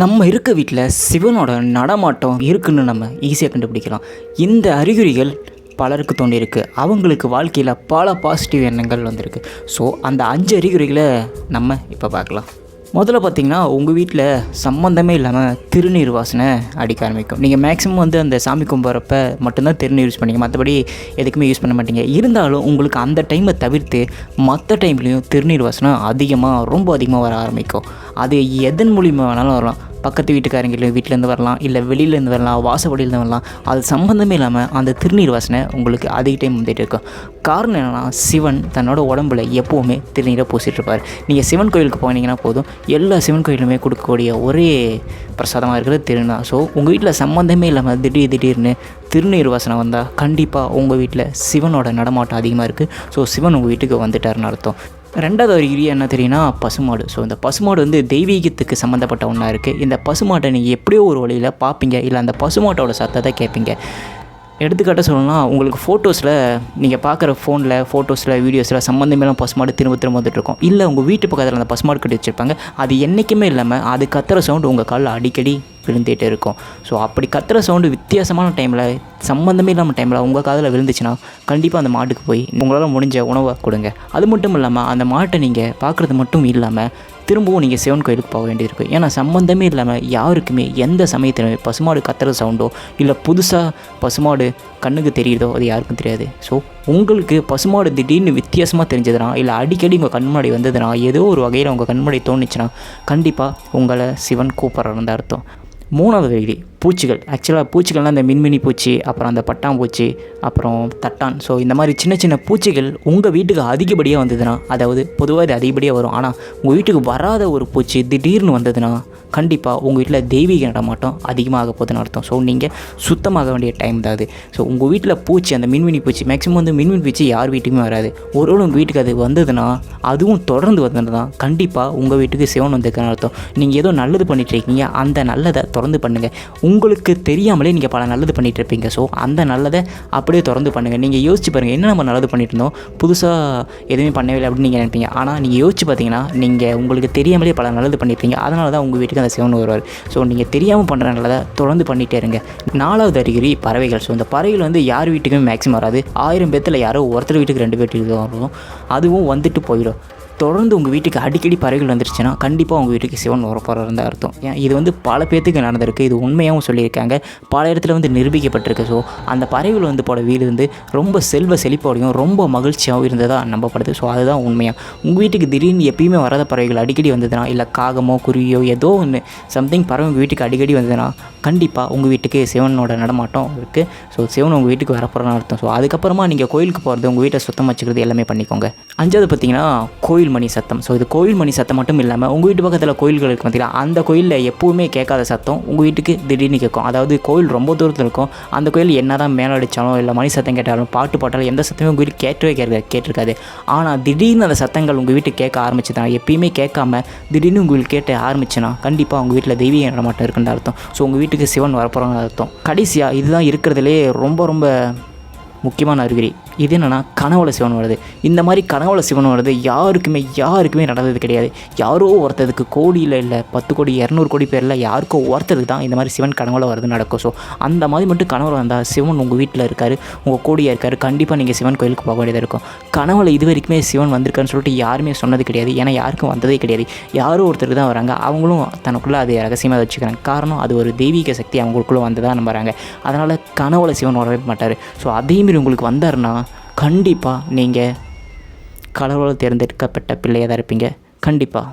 நம்ம இருக்க வீட்டில் சிவனோட நடமாட்டம் இருக்குன்னு நம்ம ஈஸியாக கண்டுபிடிக்கலாம். இந்த அறிகுறிகள் பலருக்கு தோண்டியிருக்கு அவங்களுக்கு வாழ்க்கையில் பல பாசிட்டிவ் எண்ணங்கள் வந்திருக்கு. ஸோ அந்த அஞ்சு அறிகுறிகளை நம்ம இப்போ பார்க்கலாம். முதல்ல பார்த்தீங்கன்னா உங்கள் வீட்டில் சம்மந்தமே இல்லாமல் திருநீர் வாசனை அடிக்க ஆரம்பிக்கும். நீங்கள் மேக்ஸிமம் வந்து அந்த சாமி கும்பிட்றப்ப மட்டும்தான் திருநீர் யூஸ் பண்ணிங்க மற்றபடி எதுக்குமே யூஸ் பண்ண மாட்டீங்க. இருந்தாலும் உங்களுக்கு அந்த டைமை தவிர்த்து மற்ற டைம்லேயும் திருநீர் வாசனை அதிகமாக ரொம்ப அதிகமாக வர ஆரம்பிக்கும். அது எதன் மூலியமாக வேணாலும் வரலாம். பக்கத்து வீட்டுக்காரங்க வீட்டிலேருந்து வரலாம் இல்லை வெளியிலேருந்து வரலாம் வாசப்படியிலேருந்து வரலாம். அது சம்மந்தமே இல்லாமல் அந்த திருநீர் வாசனை உங்களுக்கு அதிக டைம் வந்துட்டு இருக்கும். காரணம் என்னென்னா சிவன் தன்னோட உடம்புல எப்போவுமே திருநீரை பூசிட்டு இருப்பார். நீங்கள் சிவன் கோயிலுக்கு போனீங்கன்னா போதும். எல்லா சிவன் கோயிலுமே கொடுக்கக்கூடிய ஒரே பிரசாதமாக இருக்கிறது திருநா ஸோ உங்கள் வீட்டில் சம்மந்தமே இல்லாமல் திடீர் திடீர்னு திருநீர் வாசனை வந்தால் கண்டிப்பாக உங்கள் வீட்டில் சிவனோட நடமாட்டம் அதிகமாக இருக்குது ஸோ சிவன் உங்கள் வீட்டுக்கு வந்துட்டார்னு அர்த்தம். ரெண்டாவது ஒரு இரியா என்ன தெரியும்னா பசுமாடு. ஸோ இந்த பசுமாடு வந்து தெய்வீகத்துக்கு சம்மந்தப்பட்ட ஒன்றா இருக்குது இந்த பசுமாட்டை நீங்கள் எப்படியோ ஒரு வழியில் பார்ப்பீங்க இல்லை அந்த பசுமாட்டோட சத்தத்தை கேட்பீங்க எடுத்துக்காட்ட சொல்லணும்னா உங்களுக்கு ஃபோட்டோஸில் நீங்கள் பார்க்குற ஃபோனில் ஃபோட்டோஸில் வீடியோஸில் சம்மந்தமேலாம் பசுமாடு திரும்ப திரும்ப வந்துட்டு இல்லை உங்கள் வீட்டு பக்கத்தில் அந்த பசுமாடு கட்டி வச்சுருப்பாங்க. அது என்றைக்குமே இல்லாமல் அது கத்துற சவுண்டு உங்கள் காலில் அடிக்கடி விழுந்துகிட்டே இருக்கும். ஸோ அப்படி கத்துற சவுண்டு வித்தியாசமான டைமில் சம்மந்தமே இல்லாமல் டைமில் உங்கள் காதில் விழுந்துச்சுன்னா கண்டிப்பாக அந்த மாட்டுக்கு போய் உங்களால் முடிஞ்ச உணவை கொடுங்க. அது மட்டும் இல்லாமல் அந்த மாட்டை நீங்கள் பார்க்குறது மட்டும் இல்லாமல் திரும்பவும் நீங்கள் சிவன் கோயிலுக்கு போக வேண்டியிருக்கும் ஏன்னா சம்மந்தமே இல்லாமல் யாருக்குமே எந்த சமயத்திலுமே பசுமாடு கத்துற சவுண்டோ இல்லை புதுசாக பசுமாடு கண்ணுக்கு தெரியுதோ அது யாருக்கும் தெரியாது. ஸோ உங்களுக்கு பசுமாடு திடீர்னு வித்தியாசமாக தெரிஞ்சதுனா இல்லை அடிக்கடி உங்கள் கண் முன்னாடி வந்ததுனா ஏதோ ஒரு வகையில் உங்கள் கண் முன்னாடி தோணுச்சுன்னா கண்டிப்பாக உங்களை சிவன் கூப்பிட்றன்னு அர்த்தம். மூணாவது விதி பூச்சிகள். ஆக்சுவலாக பூச்சிகள்னால் இந்த மின்மினி பூச்சி அப்புறம் அந்த பட்டாம்பூச்சி அப்புறம் தட்டான். ஸோ இந்த மாதிரி சின்ன சின்ன பூச்சிகள் உங்கள் வீட்டுக்கு அதிகப்படியாக வந்ததுன்னா அதாவது பொதுவாக இது அதிகப்படியாக வரும். ஆனால் உங்கள் வீட்டுக்கு வராத ஒரு பூச்சி திடீர்னு வந்ததுன்னா கண்டிப்பாக உங்கள் வீட்டில் தெய்வீக நடமாட்டம் அதிகமாக போகுதுன்னு அர்த்தம். ஸோ நீங்கள் சுத்தமாக வேண்டிய டைம் தான் அது. ஸோ உங்கள் வீட்டில் பூச்சி அந்த மின்மினி பூச்சி மேக்ஸிமம் வந்து மின்மினி பூச்சி யார் வீட்டுக்குமே வராது. ஒரு வேளை உங்கள் வீட்டுக்கு அது வந்ததுன்னா அதுவும் தொடர்ந்து வந்ததுன்னா கண்டிப்பாக உங்கள் வீட்டுக்கு சிவன் வந்திருக்குன்னு அர்த்தம். நீங்கள் ஏதோ நல்லது பண்ணிகிட்டு இருக்கீங்க. அந்த நல்லதை தொடர்ந்து பண்ணுங்கள் உங்களுக்கு தெரியாமலே நீங்கள் பல நல்லது பண்ணிகிட்டு இருப்பீங்க. ஸோ அந்த நல்லதை அப்படியே தொடர்ந்து பண்ணுங்கள் நீங்கள் யோசிச்சு பாருங்கள் என்ன நம்ம நல்லது பண்ணிட்டு இருந்தோம்? புதுசாக எதுவுமே பண்ணவே இல்லை அப்படின்னு நீங்கள் நினைப்பீங்க. ஆனால் நீங்கள் யோசிச்சு பார்த்தீங்கன்னா நீங்கள் உங்களுக்கு தெரியாமலே பல நல்லது பண்ணியிருப்பீங்க அதனால தான் உங்கள் வீட்டுக்கு அந்த சிவன் வருவார். ஸோ நீங்கள் தெரியாமல் பண்ணுற தான் தொடர்ந்து பண்ணிகிட்டே இருங்க. நாலாவது அறிகுறி பறவைகள். ஸோ இந்த பறவைகள் வந்து யார் வீட்டுக்குமே மேக்ஸிமம் வராது. ஆயிரம் பேர்த்தில் யாரோ ஒருத்தர் வீட்டுக்கு ரெண்டு பேர் வீட்டுக்கு வரும். அதுவும் வந்துட்டு போயிடும். தொடர்ந்து உங்கள் வீட்டுக்கு அடிக்கடி பறவைகள் வந்துருச்சுன்னா கண்டிப்பாக உங்கள் வீட்டுக்கு சிவன் வரப்போகிறது அர்த்தம். ஏன்? இது வந்து பல பேர்த்துக்கு நடந்திருக்கு. இது உண்மையாகவும் சொல்லியிருக்காங்க. பல இடத்துல வந்து நிரூபிக்கப்பட்டிருக்கு. ஸோ அந்த பறவைகள் வந்து போட வீடு வந்து ரொம்ப செல்வ செழிப்போடையும் ரொம்ப மகிழ்ச்சியாகவும் இருந்ததாக நம்பப்படுது. ஸோ அதுதான் உண்மையாக உங்கள் வீட்டுக்கு திடீர்னு எப்பயுமே வராத பறவைகள் அடிக்கடி வந்ததுன்னா இல்லை காகமோ குருவியோ ஏதோ ஒன்று சம்திங் பறவை உங்கள் வீட்டுக்கு அடிக்கடி வந்ததுன்னா கண்டிப்பாக உங்கள் வீட்டுக்கு சிவனோட நடமாட்டம் இருக்குது ஸோ சிவன் உங்கள் வீட்டுக்கு வரப்போகிறன்னு அர்த்தம். ஸோ அதுக்கப்புறமா நீங்கள் கோயிலுக்கு போகிறது உங்கள் வீட்டை சுத்தம் வச்சுக்கிறது எல்லாமே பண்ணிக்கோங்க. அஞ்சாவது பார்த்தீங்கன்னா கோயில் மணி சத்தம். ஸோ இது கோயில் மணி சத்தம் மட்டும் இல்லாமல் உங்கள் வீட்டு பக்கத்தில் கோயில்கள் இருக்குது பார்த்தீங்களா அந்த கோயிலில் எப்போவுமே கேட்காத சத்தம் உங்கள் வீட்டுக்கு திடீர்னு கேட்கும். அதாவது கோயில் ரொம்ப தூரத்தில் இருக்கும். அந்த கோயில் என்ன தான் மேலே அடித்தாலும் இல்லை மணி சத்தம் கேட்டாலும் பாட்டு பாட்டாலும் எந்த சத்தமே உங்கள் வீட்டு கேட்டவே கேட்க கேட்டிருக்காது. ஆனால் திடீர்னு அந்த சத்தங்கள் உங்கள் வீட்டுக்கு கேட்க ஆரம்பிச்சுதான் எப்பயுமே கேட்காம திடீர்னு உங்களுக்கு கேட்ட ஆரம்பிச்சுன்னா கண்டிப்பாக உங்கள் வீட்டில் தெய்வீக நடமாட்டம் இருக்குன்னு அர்த்தம். ஸோ உங்கள் வீட்டுக்கு சிவன் வரப்போகிறோன்னு அர்த்தம். கடைசியாக இதுதான் இருக்கிறதுலே ரொம்ப ரொம்ப முக்கியமான அறிகுறி. இது என்னென்னா கனவுல சிவன் வருது. இந்த மாதிரி கனவுல சிவன் வருது யாருக்குமே யாருக்குமே நடந்தது கிடையாது. யாரோ ஒருத்தருக்கு கோடியில் இல்லை பத்து கோடி இரநூறு கோடி பேரில் யாருக்கோ ஒருத்தருக்கு தான் இந்த மாதிரி சிவன் கனவுல வருது நடக்கும். ஸோ அந்த மாதிரி மட்டும் கனவுல வந்தால் சிவன் உங்கள் வீட்டில் இருக்கார் உங்கள் கோடியாக இருக்கார் கண்டிப்பாக நீங்கள் சிவன் கோயிலுக்கு போக வேண்டியதாக இருக்கும். கனவுல இது வரைக்குமே சிவன் வந்திருக்கான்னு சொல்லிட்டு யாருமே சொன்னது கிடையாது. ஏன்னா யாருக்கும் வந்ததே கிடையாது. யாரோ ஒருத்தருக்கு தான் வராங்க. அவங்களும் தனக்குள்ளே அதை ரகசியமாக வச்சுக்கிறாங்க. காரணம் அது ஒரு தெய்வீக சக்தி அவங்களுக்குள்ளே வந்ததாக நம்புறாங்க. அதனால் கனவுல சிவன் வரவே மாட்டார். ஸோ அதேமாரி உங்களுக்கு வந்தாருன்னா கண்டிப்பாக நீங்கள் கடவுளால் தேர்ந்தெடுக்கப்பட்ட பிள்ளையாக தான் இருப்பீங்க. கண்டிப்பாக